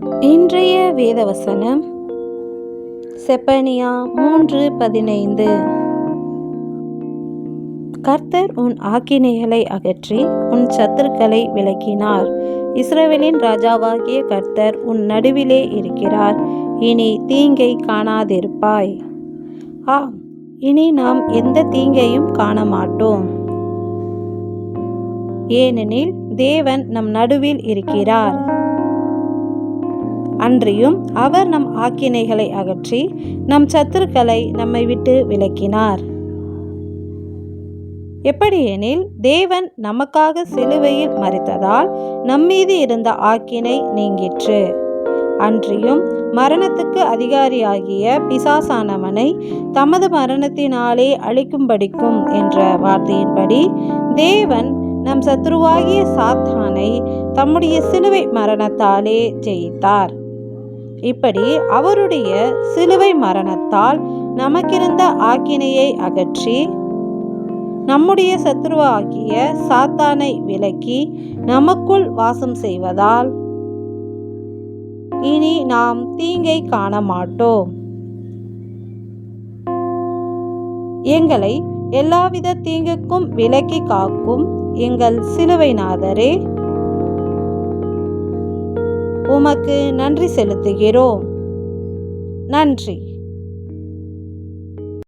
இன்றைய வேதவசனம் செப்பனியா மூன்று பதினைந்து. கர்த்தர் உன் ஆக்கினைகளை அகற்றி உன் சத்துருக்களை விளக்கினார். இஸ்ரேலின் ராஜாவாகிய கர்த்தர் உன் நடுவிலே இருக்கிறார். இனி தீங்கை காணாதிருப்பாய். ஆம் இனி நாம் எந்த தீங்கையும் காண மாட்டோம் ஏனெனில் தேவன் நம் நடுவில் இருக்கிறார். அன்றியும் அவர் நம் ஆக்கினைகளை அகற்றி நம் சத்துருக்களை நம்மை விட்டு விலக்கினார். எப்படியெனில் தேவன் நமக்காக சிலுவையில் மறித்ததால் நம்மீது இருந்த ஆக்கினை நீங்கிற்று. அன்றியும் மரணத்துக்கு அதிகாரியாகிய பிசாசானவனை தமது மரணத்தினாலே அழிக்கும்படிக்கும் என்ற வார்த்தையின்படி தேவன் நம் சத்ருவாகிய சாத்தானை தம்முடைய சிலுவை மரணத்தாலே ஜெயித்தார். இப்படி அவருடைய சிலுவை மரணத்தால் நமக்கிருந்த ஆக்கினையை அகற்றி நம்முடைய சத்ருவாகிய சாத்தானை விலக்கி நமக்குள் வாசம் செய்வதால் இனி நாம் தீங்கை காண மாட்டோம். எங்களை எல்லாவித தீங்குக்கும் விலக்கி காக்கும் எங்கள் சிலுவைநாதரே உமக்கு நன்றி செலுத்துகிறோம். நன்றி.